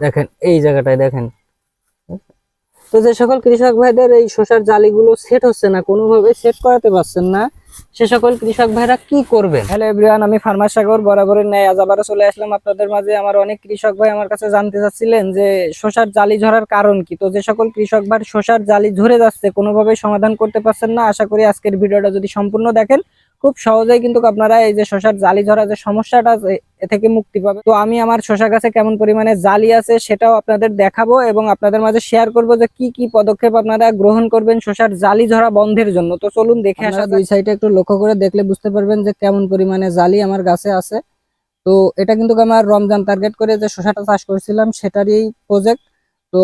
দেখেন, এই জায়গাটায় দেখেন। তো যে সকল কৃষক ভাইদের এই শসার জালিগুলো সেট হচ্ছে না, কোনোভাবে সেট করাতে পারছেন না, সে সকল কৃষক ভাইরা কি করবেন? হ্যালো এভরিওয়ান আমি ফার্মার সাগর, বরাবরের ন্যায় আজ আবারও চলে আসলাম আপনাদের মাঝে। আমার অনেক কৃষক ভাই আমার কাছে জানতে চাচ্ছিলেন যে শসার জালি ঝরার কারণ কি? তো যে সকল কৃষক ভাই শসার জালি ঝরে যাচ্ছে কোনোভাবে সমাধান করতে পারছেন না। আশা করি আজকের ভিডিওটা যদি সম্পূর্ণ দেখেন খুব সহজেই কিন্তু আপনারা এই যে শসার জালি ধরা যে সমস্যাটা এ থেকে মুক্তি পাবে তো আমি আমার শসা গাছে কেমন পরিমাণে জালি আছে সেটাও আপনাদের দেখাবো এবং আপনাদের মাঝে শেয়ার করব যে কি কি পদক্ষেপ আপনারা গ্রহণ করবেন শসার জালি ধরা বন্ধের জন্য। তো চলুন দেখে আসা দুই সাইডে একটু লক্ষ্য করে দেখলে বুঝতে পারবেন যে কেমন পরিমাণে জালি আমার গাছে আছে। তো এটা কিন্তু আমার রমজান টার্গেট করে যে শসাটা চাষ করেছিলাম সেটারই প্রজেক্ট তো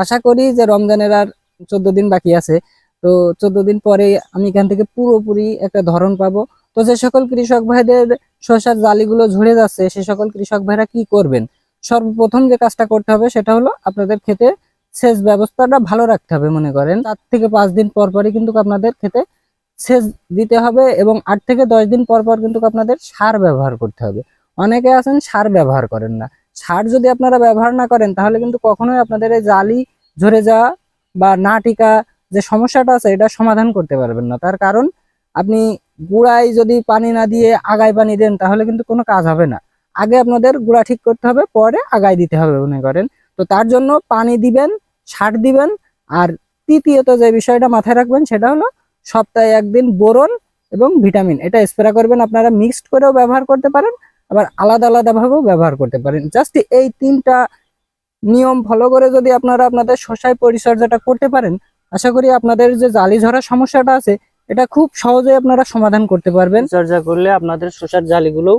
আশা করি যে রমজানের আর চোদ্দ দিন বাকি আছে। তো চোদ্দ দিন পরে আমি এখান থেকে পুরোপুরি একটা ধরন পাবো। তো যে সকল কৃষক ভাইদের শসার জালিগুলো ঝরে যাচ্ছে, সে সকল কৃষক ভাইরা কি করবেন? সর্বপ্রথম যে কাজটা করতে হবে সেটা হলো আপনাদের ক্ষেতে সেচ ব্যবস্থাটা ভালো রাখতে হবে মনে করেন। চার থেকে পাঁচ দিন পর পরই কিন্তু আপনাদের ক্ষেতে সেচ দিতে হবে এবং আট থেকে দশ দিন পর পর কিন্তু আপনাদের সার ব্যবহার করতে হবে। অনেকে আছেন সার ব্যবহার করেন না। সার যদি আপনারা ব্যবহার না করেন তাহলে কিন্তু কখনোই আপনাদের এই জালি ঝরে যাওয়া বা না টিকা যে সমস্যাটা আছে, এটা সমাধান করতে পারবেন না। তার কারণ, আপনি গুড়ায় যদি পানি না দিয়ে আগায় পানি দেন, তাহলে কিন্তু কোনো কাজ হবে না। আগে আপনাদের গুড়া ঠিক করতে হবে, পরে আগায় দিতে হবে মনে করেন। তো তার জন্য পানি দিবেন, সার দিবেন, আর তৃতীয়ত যে বিষয়টা মাথায় রাখবেন, সেটা হলো সপ্তাহে একদিন বোরন এবং ভিটামিন। এটা স্প্রে করবেন, আপনারা মিক্সড করেও ব্যবহার করতে পারেন, আবার আলাদা আলাদাভাবেও ব্যবহার করতে পারেন। জাস্ট এই তিনটা নিয়ম ফলো করে যদি আপনারা আপনাদের শসায় পরিচর্যাটা করতে পারেন আশা করি আপনাদের যে জালি ঝরার সমস্যাটা আছে, এটা খুব সহজে আপনারা সমাধান করতে পারবেন। চর্চা করলে আপনাদের শসার জালিগুলো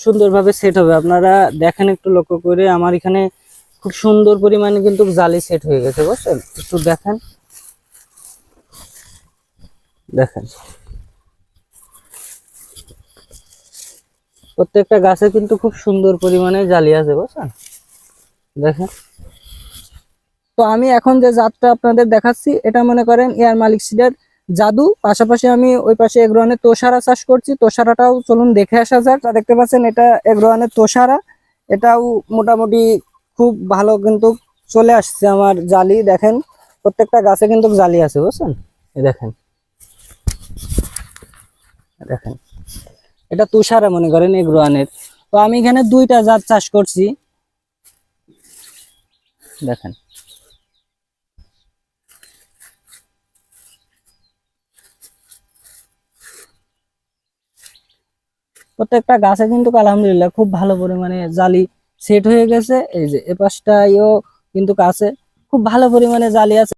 সুন্দরভাবে সেট হবে। আপনারা দেখেন একটু লক্ষ্য করে, আমার এখানে খুব সুন্দর পরিমাণে কিন্তু জালি সেট হয়ে গেছে, বুঝছেন? একটু দেখেন। দেখেন। প্রত্যেকটা গাছে কিন্তু খুব সুন্দর পরিমাণে জালি আছে, বুঝছেন? দেখেন। তো আমি এখন যে জাতটা আপনাদের দেখাচ্ছি, এটা মনে করেন এয়ার মালিক সিডের জাদু। পাশাপাশি আমি ওই পাশে এগ্রোয়ানের তোষারা চাষ করছি। তোষারাটাও চলুন দেখে আসা যাক। দেখতে পাচ্ছেন এটা এগ্রোয়ানের তোষারা। এটাও মোটামুটি খুব ভালো কিন্তু চলে আসছে আমার জালি, দেখেন। প্রত্যেকটা গাছে কিন্তু জালি আছে, বুঝছেন? দেখেন। দেখেন। এটা তুষারা মনে করেন এগ্রোয়ানের। তো আমি এখানে দুইটা জাত চাষ করছি। দেখেন। প্রত্যেকটা গাছে কিন্তু আলহামদুলিল্লাহ খুব ভালো পরিমাণে জালি সেট হয়ে গেছে। এই যে এ পাশটাইও কিন্তু কাছে খুব ভালো পরিমাণে জালি আছে।